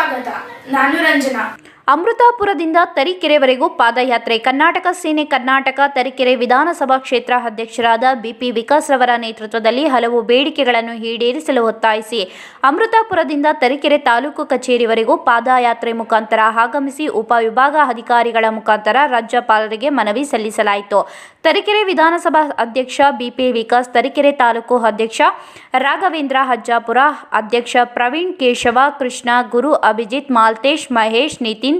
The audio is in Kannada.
స్వాగత. నాను రంజన. ಅಮೃತಾಪುರದಿಂದ ತರೀಕೆರೆವರೆಗೂ ಪಾದಯಾತ್ರೆ. ಕರ್ನಾಟಕ ಸೇನೆ ಕರ್ನಾಟಕ ತರೀಕೆರೆ ವಿಧಾನಸಭಾ ಕ್ಷೇತ್ರ ಅಧ್ಯಕ್ಷರಾದ ಬಿಪಿ ವಿಕಾಸ್ ರವರ ನೇತೃತ್ವದಲ್ಲಿ ಹಲವು ಬೇಡಿಕೆಗಳನ್ನು ಈಡೇರಿಸಲು ಒತ್ತಾಯಿಸಿ, ಅಮೃತಾಪುರದಿಂದ ತರೀಕೆರೆ ತಾಲೂಕು ಕಚೇರಿವರೆಗೂ ಪಾದಯಾತ್ರೆ ಮುಖಾಂತರ ಆಗಮಿಸಿ ಉಪವಿಭಾಗ ಅಧಿಕಾರಿಗಳ ಮುಖಾಂತರ ರಾಜ್ಯಪಾಲರಿಗೆ ಮನವಿ ಸಲ್ಲಿಸಲಾಯಿತು. ತರೀಕೆರೆ ವಿಧಾನಸಭಾ ಅಧ್ಯಕ್ಷ ಬಿಪಿ ವಿಕಾಸ್, ತರೀಕೆರೆ ತಾಲೂಕು ಅಧ್ಯಕ್ಷ ರಾಘವೇಂದ್ರ ಹಜ್ಜಾಪುರ, ಅಧ್ಯಕ್ಷ ಪ್ರವೀಣ್ ಕೇಶವ, ಕೃಷ್ಣ, ಗುರು ಅಭಿಜಿತ್, ಮಾಲ್ತೇಶ್, ಮಹೇಶ್, ನಿತಿನ್